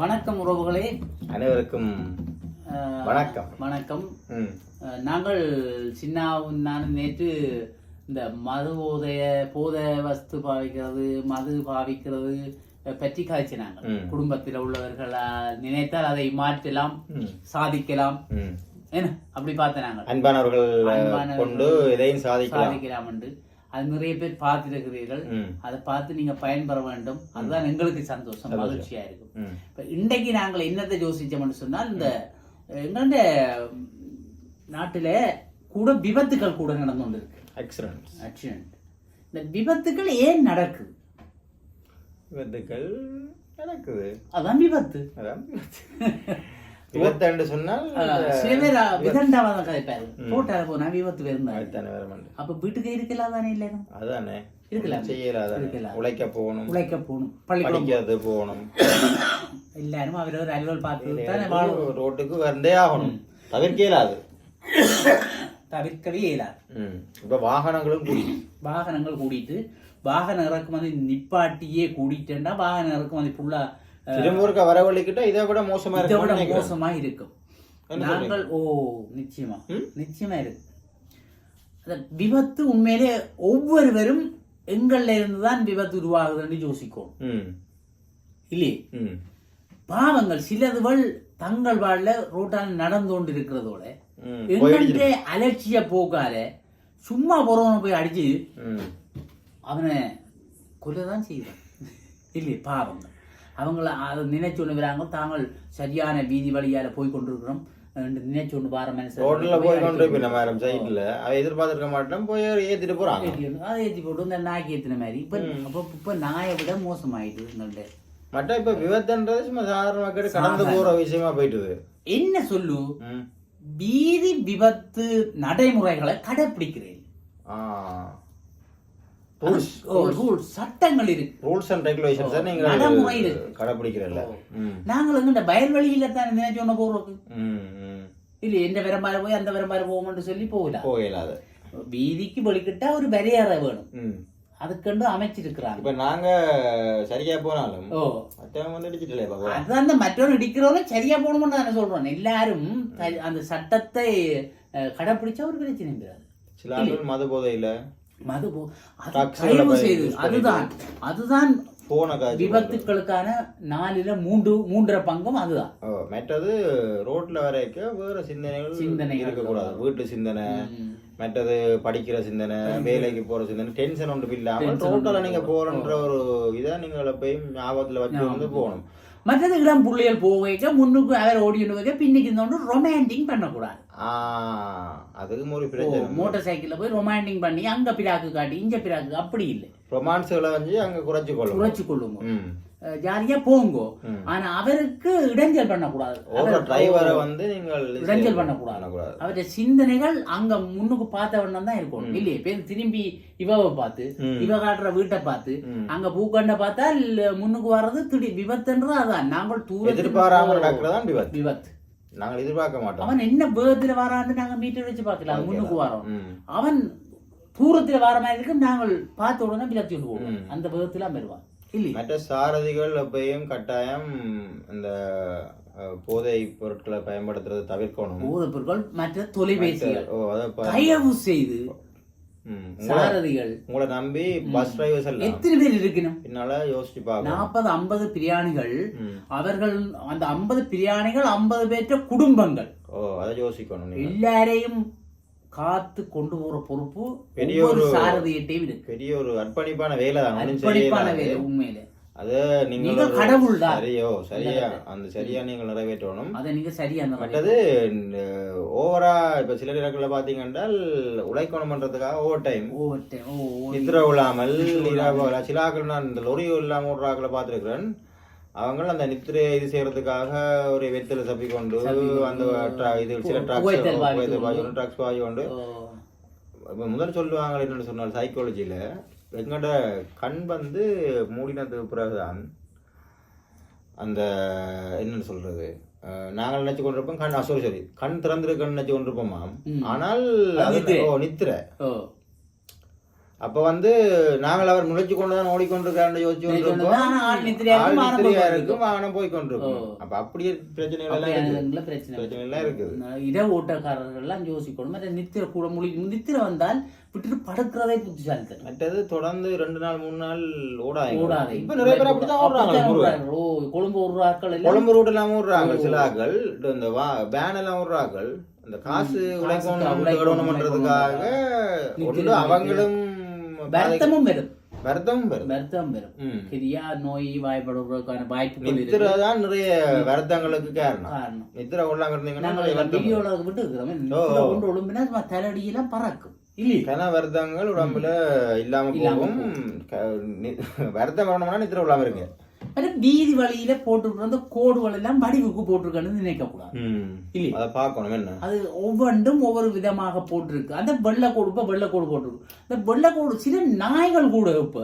வணக்கம் உறவுகளே. அனைவருக்கும் வணக்கம். வணக்கம். நாங்கள் சின்னாவும் நான் நேற்று இந்த மது போதைய போத வஸ்து பாவிக்கிறது மது பாவிக்கிறது பற்றி காய்ச்சினாங்க. குடும்பத்தில் உள்ளவர்கள் நினைத்தால் அதை மாற்றலாம் சாதிக்கலாம். என்ன? அப்படி பார்த்த நாங்கள். அன்பானவர்கள் அன்பானவர்கள் கொண்டு எதையும் சாதிக்கலாம். சாதிக்கலாம் என்று அது நிறைய பேர் பார்த்திருக்கிறீர்கள். அதை பார்த்து நீங்க பயன்பெற வேண்டும். அதுதான் எங்களுக்கு சந்தோஷம் மகிழ்ச்சியா இருக்கும். இப்ப இன்றைக்கு நாங்கள் என்னத்தை யோசிச்சோம்னு சொன்னால் இந்த எங்கண்ட நாட்டுல கூட விபத்துகள் கூட நடந்து கொண்டு இருக்கு excellent. ஆக்சிடென்ட் இந்த விபத்துகள் ஏன் நடக்குது? விபத்துக்கள் நடக்குது. அதான் விபத்து. அதான் விபத்து. என்று சொன்னால் சில பேர் விதண்டாவாதம் கதைப்பாரு போட்டால போனா விபத்து வேற. அப்ப வீட்டுக்கு இருக்கலாம் தானே இல்லை அதானே. இருக்கலாம். இருக்கலாம். உழைக்க போகணும். உழைக்க போகணும். பள்ளிக்கூடம் படிக்கிறது போகணும். எல்லாரும் அவரவர் அலுவல் பார்த்து தானே ரோட்டுக்கு வந்தே ஆகணும். தவிர்க்க இயலாது. தவிர்க்கவே இயலாது. இப்ப வாகனங்களும் கூடி. வாகனங்கள் கூடிட்டு வாகன இறக்குமதி நிப்பாட்டியே கூடிட்டேன்னா வாகன இறக்குமதி ஃபுல்லா திரும்ப ஒருக்க வரவழைக்கிட்ட இதை விட மோசமா இதை விட மோசமா இருக்கும். நாங்கள் ஓ நிச்சயமா. நிச்சயமா இருக்கு. அந்த விபத்து உண்மையிலே ஒவ்வொருவரும் எங்கள்ல இருந்து தான் விபத்து உருவாகுதுன்னு யோசிக்கும் இல்லையே? பாவங்கள் சிலதுகள் தங்கள் வாழ ரோட்டால் நடந்து கொண்டு இருக்கிறதோட எங்கள்கிட்ட அலட்சிய போக்கால சும்மா போறவன போய் அடிச்சு அவனை கொல்லதான் செய்வான். இல்லையே? பாவங்கள். அவங்கள அதை நினைச்சு ஒன்று தாங்கள் சரியான வீதி வழியால போய் கொண்டிருக்கிறோம் நினைச்சு ஒன்று வார ரோட்ல போய் கொண்டு மனுஷன் போய் நம்ம யாரும் சைட்ல அவ எதிர்பார்த்திருக்க மாட்டோம். போய் ஏத்திட்டு போறாங்க. அதை ஏற்றி போட்டு இந்த நாய்க்கு ஏற்றின மாதிரி. இப்போ அப்போ இப்போ நாயை விட மோசமாயிட்டு மற்ற இப்ப விபத்துன்றது சும்மா சாதாரண. மக்கள் கடந்து போற விஷயமா போயிட்டுது. என்ன சொல்லு. வீதி விபத்து நடைமுறைகளை கடைப்பிடிக்கிறேன். ஆ. ரூல்ஸ் ரூல்ஸ் சட்டங்கள் இருக்கு. ரூல்ஸ் அண்ட் ரெகுலேஷன்ஸ் நீங்க நடைமுறை இருக்கு. கடைபிடிக்கிறல்ல ம். நாங்கள் வந்து இந்த வயல்வெளியில தான் நினைச்சு ஒன்று போறோம். இல்ல எந்த விரம்பார போய் அந்த விரம்பார போவோம்னு சொல்லி போகல. போகலாது வீதிக்கு வெளிக்கிட்டா ஒரு வரையறை வேணும். ம். அதுக்கண்டு அமைச்சிருக்கிறாங்க இப்ப நாங்க சரியா போனாலும் மற்றவங்க வந்து அடிச்சிட்டலே பாப்பா அதுதான் அந்த மற்றவங்க இடிக்கிறவங்க சரியா போகணும்னு தானே சொல்றோம். எல்லாரும் அந்த சட்டத்தை அஹ், கடைப்பிடிச்சா ஒரு பிரச்சனை சில ஆட்கள் மது போதையில மது தயவு செய்து அதுதான். அதுதான் விபத்துக்களுக்கான நாலுல மூன்று மூன்றரை பங்கும் அதுதான். மற்றது ரோட்ல வரைக்கும் வேற சிந்தனைகள் சிந்தனைகள் இருக்கக்கூடாது. வீட்டு சிந்தனை. மற்றது படிக்கிற சிந்தனை வேலைக்கு போற சிந்தனை டென்ஷன் ஒன்று இல்லாம Tension ரோட்டில் நீங்க போறன்ற ஒரு இதை நீங்க எப்பயும் ஞாபகத்துல வச்சு வந்து போகணும். மற்றது இளம் புள்ளியல் போக வைக்க முன்னுக்கு அவர் ஓடி வைக்க பின்னுக்கு இருந்தோண்டு ரொமான்டிங் பண்ணக்கூடாது அதுக்கும் ஒரு பிரச்சனை மோட்டார் சைக்கிள்ல போய் ரொமான்டிங் பண்ணி அங்க பிராக்கு காட்டி இங்க பிராக்கு அப்படி இல்லை ரொமான்ஸ்களை வந்து அங்க குறைச்சு கொள்ளும் குறைச்சு கொள்ளுங்க ஜாலியா போங்கோ. ஆனா அவருக்கு இடைஞ்சல் பண்ணக்கூடாது. டிரைவரை வந்து நீங்கள் இடைஞ்சல் பண்ணக்கூடாது. அவருடைய சிந்தனைகள் அங்க முன்னுக்கு பார்த்த வண்ணம் தான் இருக்கும். இல்லையே? பேர் திரும்பி இவவை பார்த்து. இவ காட்டுற வீட்டை பார்த்து. அங்க பூக்கண்ட பார்த்தா முன்னுக்கு வர்றது திடீர் விபத்துன்றது அதான். நாங்கள் தூரத்தில் எதிர்பாராம நடக்கிறதான் விபத்து. விபத்து. நாங்கள் எதிர்பார்க்க மாட்டோம். அவன் என்ன வேகத்துல வரான்னு நாங்க மீட்டர் வச்சு பார்க்கலாம் அது முன்னுக்கு வரோம். அவன் தூரத்துல வர மாதிரி இருக்கு. நாங்கள் பார்த்த உடனே விலத்தி கொண்டு போவோம். ம். அந்த வேகத்துல வருவான். இல்லையா. மற்ற சாரதிகள் எப்பயும் கட்டாயம் இந்த போதை பொருட்களை பயன்படுத்துறதை தவிர்க்கணும். போதைப் பொருட்கள் மற்ற தொலைபேசிகள். தயவு செய்து சாரதிகள். உங்களை நம்பி பஸ் டிரைவர்ஸ் எல்லாம். எத்தனை பேர் இருக்கணும்? பின்னால யோசிச்சு பார்க்கணும். நாற்பது ஐம்பது பிரியாணிகள். அவர்கள் அந்த ஐம்பது பிரியாணிகள் ஐம்பது பேற்ற குடும்பங்கள். ஓ அதை யோசிக்கணும் எல்லாரையும் காத்து கொண்டு போற பொறுப்பு பெரிய ஒரு- சாரதியிட்டையும் இருக்கு. பெரிய ஒரு அர்ப்பணிப்பான வேலை தான். அர்ப்பணிப்பான. வேலை உண்மையில. அது ஒரு- கடவுள் தான். சரியோ சரியா? அந்த சரியா நீங்கள் நிறைவேற்றணும். அதை நீங்க சரியா மற்றது ஓவரா இப்ப சில இடங்கள்ல பாத்தீங்கன்னா உழைக்கணும்ன்றதுக்காக ஓவர் டைம் நித்திர விழாமல் சில ஆக்கள் நான் இந்த லொரி இல்லாம ஓடுற ஆக்களை பார்த்துருக்கிறேன். அவங்க அந்த நித்திரை இது செய்யறதுக்காக ஒரு வெத்தில தப்பிக்கொண்டு அந்த இது சில ட்ரக்ஸ் ட்ரக்ஸ் வாங்கி கொண்டு ஓ, முதல்ல சொல்லுவாங்க என்னன்னு சொன்னால் சைக்காலஜியில எங்கட கண் வந்து மூடினதுக்கு பிறகுதான் அந்த என்னன்னு சொல்றது? நாங்கள் நினைச்சு கொண்டிருப்போம் கண் சாரி சாரி கண் திறந்திருக்கன்னு நினைச்சு கொண்டிருப்போமாம். ஆனால் அது நித்திரை. அப்ப வந்து நாங்கள் அவர் முளைச்சு கொண்டுதான் ஓடிக்கொண்டிருக்காரு யோசிச்சு கொண்டிருக்கோம். இருக்கும், வாகனம் போய் கொண்டிருக்கும். அப்ப அப்படியே பிரச்சனைகள் பிரச்சனை எல்லாம் இருக்குது. இட ஓட்டக்காரர்கள் எல்லாம் யோசிக்கணும். மற்ற நித்திர கூட மொழி நித்திர வந்தால் விட்டுட்டு படுக்கிறதே புத்திசாலித்தனம். மற்றது தொடர்ந்து ரெண்டு நாள் மூணு நாள் ஓடாது ஓடாதே இப்ப நிறைய பேர் அப்படித்தான் ஓடுறாங்க. ஓடுறாங்க. ஓ கொழும்பு ஓடுறாக்கள் கொழம்பு ரூட் எல்லாம் விடுறாங்க ஓ. சில ஆக்கள் இந்த வா பேன் எல்லாம் விடுறாங்க அந்த காசு உழைக்கணும் நித்திரை. அவங்களும் வருத்தமும் வரும். வருத்தமும் வரும். வருத்தம் வரும். கிரியா நோய் வாய்ப்படுறதுக்கான நித்திரை தான் நிறைய வருத்தங்களுக்கு காரணம். காரணம். நித்திரை கொள்ளாம இருந்தீங்கன்னா. வீடியோல விட்டு இருக்கிறோம். கொண்டு ஒழும்பினா தலையடியெல்லாம் பறக்கும். கன வருத்தங்கள் உடம்புல இல்லாம போகும். வருத்தம் வரணும்னா நித்திரை கொள்ளாம இருங்க. அது வீதி வழியில போட்டுருக்கிற அந்த கோடுகள் எல்லாம் வடிவுக்கு போட்டிருக்கன்னு நினைக்க கூடாது. இல்லையே? அதை பார்க்கணும் என்ன? அது ஒவ்வொன்றும் ஒவ்வொரு விதமாக போட்டிருக்கு. அந்த வெள்ளைக்கோடு இப்ப வெள்ளைக்கோடு போட்டிருக்கு. இந்த வெள்ளைக்கோடு சில நாய்கள் கூட இப்ப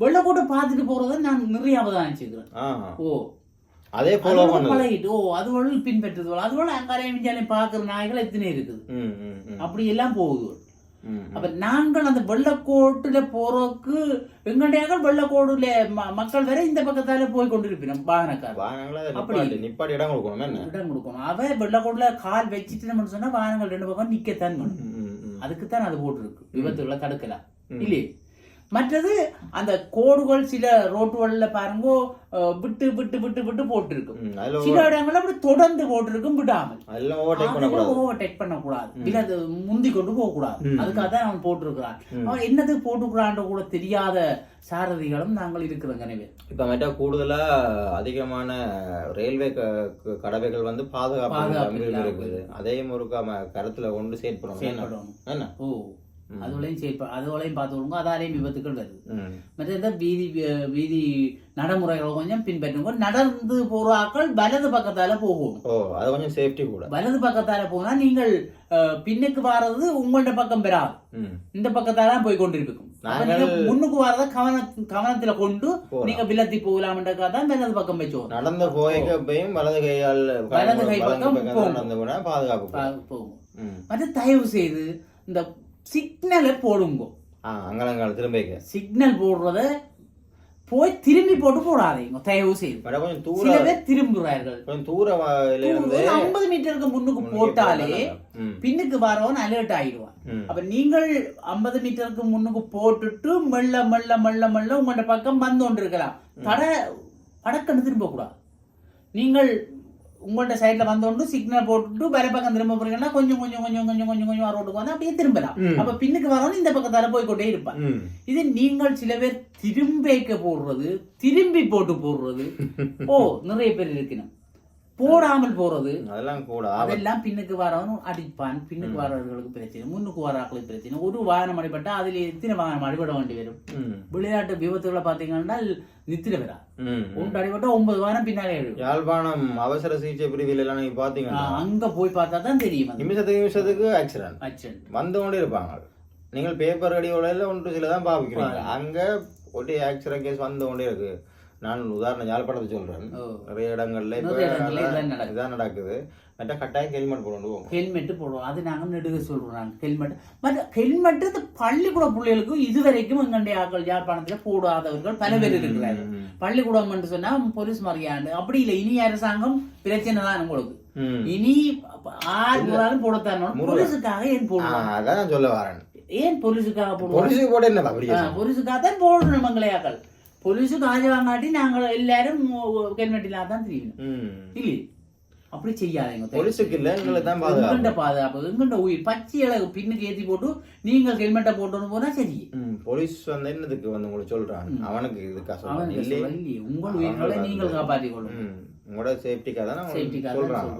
வெள்ளைக்கோட்டை பார்த்துட்டு போறதை நான் நிறைய அவதானிச்சுக்கிறேன் ஆஹா. ஓ. அதே பண்ணுது. பழகிட்டு ஓ அதுவள் பின்பற்றுது அதுவள அங்காரையும் விஞ்ஞானம் பாக்குற நாய்கள் எத்தனை இருக்குது. அப்படி எல்லாம் போகுது. அப்ப நாங்கள் அந்த வெள்ளக்கோட்டுல போறதுக்கு எங்கடையாக வெள்ளக்கோடுல மக்கள் வேற இந்த பக்கத்தால போய் கொண்டிருப்பினோம் வாகனக்கார அப்படி. நிப்பாட்டி இடம் கொடுக்கணும் இடம் கொடுக்கணும். அவ வெள்ளக்கோட்டுல கால் வச்சுட்டு நம்ம சொன்னா வாகனங்கள் ரெண்டு பக்கம் நிக்கத்தான் பண்ணும். அதுக்குத்தான் அது போட்டிருக்கு விபத்துகளை தடுக்கலாம். இல்லையே? மற்றது அந்த கோடுகள் சில ரோட்டுகள்ல பாருங்க விட்டு விட்டு விட்டு விட்டு போட்டிருக்கும். சில இடங்கள்ல அப்படி தொடர்ந்து போட்டிருக்கும் விடாமல். ஓவர்டேக் பண்ணக்கூடாது. இல்ல அது முந்தி கொண்டு போக கூடாது ம். அதுக்காக தான் அவன் போட்டிருக்கிறான். அவன் என்னது போட்டுக்கிறான்ற கூட தெரியாத சாரதிகளும் நாங்கள் இருக்கிறோம் எனவே. இப்ப மற்ற கூடுதலா அதிகமான ரயில்வே கடவைகள் வந்து பாதுகாப்பு இருக்குது அதையும் ஒரு கருத்துல கொண்டு செயற்படணும் என்ன? ஓ. அதுவளையும் செயற்ப அதுவளையும் பார்த்து விடுங்க அதாலேயும் விபத்துக்கள் வருது. மற்ற இந்த வீதி வீதி நடைமுறைகளை கொஞ்சம் பின்பற்றுங்க நடந்து போற ஆட்கள் வலது பக்கத்தால போகும் அது கொஞ்சம் சேஃப்டி கூட வலது பக்கத்தால போனா நீங்கள் பின்னுக்கு வாரது உங்கள்ட்ட பக்கம் பெறாது. இந்த பக்கத்தால தான் போய் கொண்டிருக்கும் முன்னுக்கு வரத கவன கவனத்துல கொண்டு. நீங்க விலத்தி போகலாம்ன்றக்கா தான் வலது பக்கம் வச்சோம் நடந்து எப்பயும் வலது கையால் வலது கை பக்கம் பாதுகாப்பு. போகும். மற்ற தயவு செய்து இந்த சிக்னலை போடுங்க. ஆ அங்கலங்கால திரும்ப. சிக்னல் போடுறத போய் திரும்பி போட்டு போடாதீங்க தயவு செய்து. கொஞ்சம் தூர சில பேர் திரும்புறார்கள் கொஞ்சம் தூர வாயில இருந்து ஒரு ஐம்பது மீட்டருக்கு முன்னுக்கு போட்டாலே. பின்னுக்கு வரவன் அலர்ட் ஆயிடுவான். அப்ப நீங்கள் ஐம்பது மீட்டருக்கு முன்னுக்கு போட்டுட்டு மெல்ல மெல்ல மெல்ல மெல்ல உங்களோட பக்கம் வந்து கொண்டிருக்கலாம். தட படக்கன்னு திரும்ப கூடாது நீங்கள் உங்கள்ட்ட சைடுல வந்தோண்டு சிக்னல் போட்டுட்டு வேற பக்கம் திரும்ப போறீங்கன்னா கொஞ்சம் கொஞ்சம் கொஞ்சம் கொஞ்சம் கொஞ்சம் கொஞ்சம் ரோட்டுக்கு வந்து அப்படியே திரும்பலாம். அப்ப பின்னுக்கு வரவன் இந்த பக்கத்தால போய் கொண்டே இருப்பான். இது நீங்கள் சில பேர் திரும்பிக்க போடுறது திரும்பி போட்டு போடுறது. ஓ நிறைய பேர் இருக்கணும் போடாமல் போறது. அதெல்லாம் கூட. அதெல்லாம் பின்னுக்கு வரவனும் அடிப்பான். பின்னுக்கு வரவர்களுக்கு பிரச்சனை முன்னுக்கு வராக்களுக்கு பிரச்சனை. ஒரு வாகனம் அடிபட்டா அதுல எத்தனை வாகனம் அடிபட வேண்டி வரும். விளையாட்டு விபத்துகளை பாத்தீங்கன்னா நித்திர ம். ஒன்று அடிபட்டா ஒன்பது வாகனம் பின்னாலே யாழ்ப்பாணம் அவசர சிகிச்சை பிரிவில் எல்லாம் நீங்க பாத்தீங்கன்னா அங்க போய் பார்த்தா தான் தெரியும் நிமிஷத்துக்கு நிமிஷத்துக்கு ஆக்சிடென்ட் accident. வந்து கொண்டே இருப்பாங்க. நீங்கள் பேப்பர் அடியோட ஒன்று சில தான் பாவிக்கிறீங்க அங்க ஒட்டி ஆக்சிடென்ட் கேஸ் வந்து கொண்டே இருக்கு. நான் உதாரணம் யாழ்ப்பாணத்தை சொல்றேன். ஓ. நிறைய இடங்கள்ல இப்ப இதான் நடக்குது. மற்ற கட்டாயம் ஹெல்மெட் போட்டு போவோம். ஹெல்மெட் போடுவோம். அது நாங்க நெடுக சொல்றோம். ஹெல்மெட். மற்ற ஹெல்மெட் பள்ளிக்கூட பிள்ளைகளுக்கும் இதுவரைக்கும் எங்களுடைய ஆக்கள் யாழ்ப்பாணத்துல போடாதவர்கள் பல பேர் இருக்கிறார்கள். பள்ளிக்கூடம் என்று சொன்னா போலீஸ் மரியாதை அப்படி இல்லை. இனி அரசாங்கம் பிரச்சனை தான் உங்களுக்கு. இனி ஆறு போடத்தான். போலீஸுக்காக ஏன் போடுவோம் அதான் சொல்ல வரேன். ஏன் போலீஸுக்காக போடுவோம் போட என்ன போலீஸுக்காக தான் போடணும் மங்களையாக்கள். வாங்காட்டி நாங்கள் எல்லாரும் ஹெல்மெட் இல்லாம தான் தெரியும் ம். இல்லையே அப்படி செய்யாதீங்க போலீஸுக்கு இல்ல எங்களுக்கு தான் பாதுகாப்பு பாதுகாப்பு எங்கண்ட உயிர் பச்சை அழகு பின்னுக்கு ஏத்தி போட்டு நீங்கள் ஹெல்மெட்டை போட்டோன்னு போனா சரி போலீஸ் வந்து என்னதுக்கு வந்து உங்களுக்கு சொல்றான் அவனுக்கு இதுக்கா சொல்றான் இல்லையே உங்கள் உயிர்களை நீங்கள் காப்பாற்றிக் கொள்ளும். உங்களோட சேஃப்டிக்காக தான் சேஃப்டிக்காக சொல்றான்.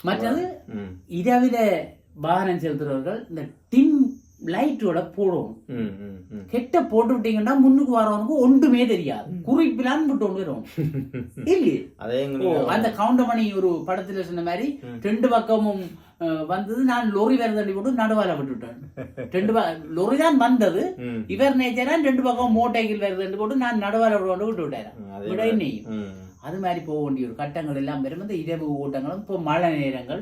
மற்றது. இரவில வாகனம் செலுத்துறவர்கள் இந்த டிம் லைட்டோட போடணும். கெட்ட போட்டு விட்டீங்கன்னா முன்னுக்கு வரவனுக்கு ஒன்றுமே தெரியாது. குறிப்பிலான்னு விட்டு ஒன்று வரும் இல்லையே? அந்த கவுண்டமணி ஒரு படத்துல சொன்ன மாதிரி ரெண்டு பக்கமும் வந்தது. நான் லொரி வேற தள்ளி போட்டு நடுவால விட்டுட்டேன். ரெண்டு லொரி தான் வந்தது. இவர் நேச்சரா ரெண்டு பக்கம் மோட்டைகள் வேற தள்ளி போட்டு நான் நடுவால விட்டு விட்டு விட்டேன் விட. அது மாதிரி போக வேண்டிய ஒரு கட்டங்கள் எல்லாம் வரும். இந்த இரவு ஓட்டங்களும் இப்போ மழை நேரங்கள்.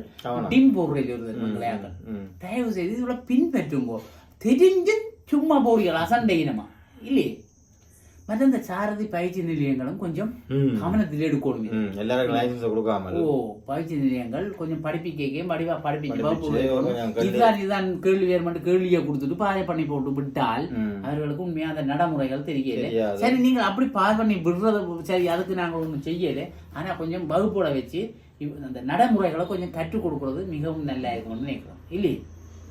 டின் போடுறது ஒரு விளையாட்டு ம். தயவு செய்து இதோட பின்பற்றுங்கோ. தெரிஞ்சு சும்மா போறீங்களா சண்டை இனமா. இல்லையே? மற்ற இந்த சாரதி பயிற்சி நிலையங்களும் கொஞ்சம். கவனத்தில் எடுக்கணும். எல்லாருக்கும் லைசன்ஸ் ஓ பயிற்சி நிலையங்கள் கொஞ்சம் படிப்பிக்கையும் படிவா கண்டு- இதுதான் இதுதான் கேள்வி வேறுமென்று கேள்வியை கொடுத்துட்டு பாதை பண்ணி போட்டு விட்டால். அவர்களுக்கு உண்மையா அந்த நடைமுறைகள் தெரியல. சரி நீங்கள் அப்படி பாதை பண்ணி விடுறத சரி அதுக்கு நாங்கள் ஒன்றும் செய்யல. ஆனா கொஞ்சம் வகுப்போட வச்சு அந்த நடைமுறைகளை கொஞ்சம் கற்றுக் கொடுக்கறது மிகவும் நல்லா இருக்கும்னு நினைக்கிறோம். இல்லையே?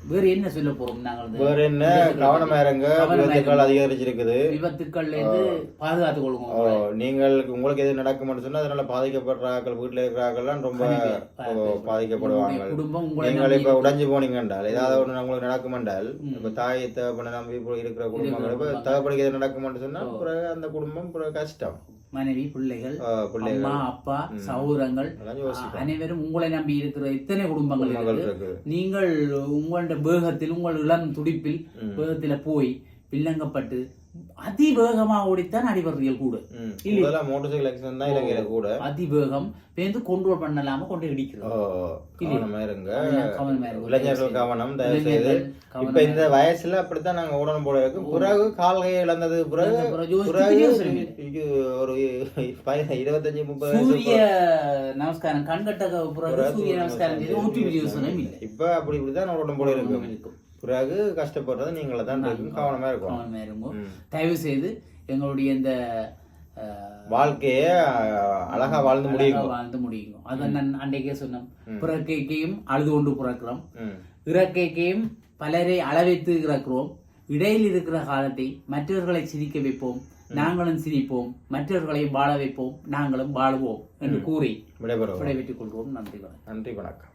வேறு என்ன சொல்ல போறோம் நாங்கள் வேற என்ன? கவனமா இருங்க விபத்துக்கள் அதிகரிச்சிருக்குது. விபத்துக்கள்ல இருந்து பாதுகாத்துக் கொள்ளுங்க நீங்கள் உங்களுக்கு எது நடக்கும்னு சொன்னா அதனால பாதிக்கப்படுறாக்கள் வீட்டுல இருக்கிறாக்கள்லாம் ரொம்ப ஓ, பாதிக்கப்படுவாங்க. குடும்பம் நீங்கள் இப்ப உடைஞ்சு போனீங்கன்றால் ஏதாவது ஒண்ணு உங்களுக்கு நடக்குமென்றால் இப்ப தாயை தகப்பனை நம்பி இருக்கிற குடும்பங்கள் தகப்பனுக்கு எது நடக்கும்னு சொன்னா பிறகு அந்த குடும்பம் பிறகு கஷ்டம். மனைவி பிள்ளைகள் அம்மா அப்பா சகோதரங்கள். அனைவரும் உங்களை நம்பி இருக்கிற இத்தனை குடும்பங்கள் இருக்குது? நீங்கள் உங்களோட வேகத்தில் உங்கள் இளம் துடிப்பில் வேகத்துல போய் வில்லங்கப்பட்டு அதிவேகமா ஓடித்தான் அடிபடுறீர்கள் கூட. முதல்ல மோட்டர் சைக்கிள் ஆக்சிடென்ட் தான் இலங்கையில கூட. அதிவேகம் பேருந்து கண்ட்ரோல் பண்ணலாம கொண்டு இடிக்கிறோம். இளைஞர்கள் கவனம் இப்ப இந்த வயசுல அப்படித்தான் நாங்க ஓடணும் போல இருக்கு. பிறகு கால் கையை இழந்தது. பிறகு பிறகு இல்லை. ஒரு பதி- இருபத்தஞ்சு முப்பது சூரிய நமஸ்காரம். கண்கட்ட பிறகு சூரிய நமஸ்காரம் இல்லை. இப்ப அப்படி இப்படிதான் ஓடணும் போல இருக்கு. இருக்கும். பிறகு கஷ்டப்படுறது நீங்கள தான் இருக்கும் கவனமா இருக்கும் கவனமா இருங்க தயவு செய்து எங்களுடைய இந்த வாழ்க்கைய அழகா வாழ்ந்து முடியும் வாழ்ந்து முடியும் அதை நான் அன்றைக்கே சொன்னோம் பிறக்கைக்கையும் அழுது கொண்டு பிறக்கிறோம். இறக்கைக்கையும் பலரை அளவைத்து இறக்கிறோம். இடையில் இருக்கிற காலத்தை மற்றவர்களை சிரிக்க வைப்போம். நாங்களும் சிரிப்போம். மற்றவர்களையும் வாழ வைப்போம். நாங்களும் வாழுவோம். என்று கூறி விடைபெற்றுக் கொள்வோம் நன்றி வணக்கம். நன்றி வணக்கம்.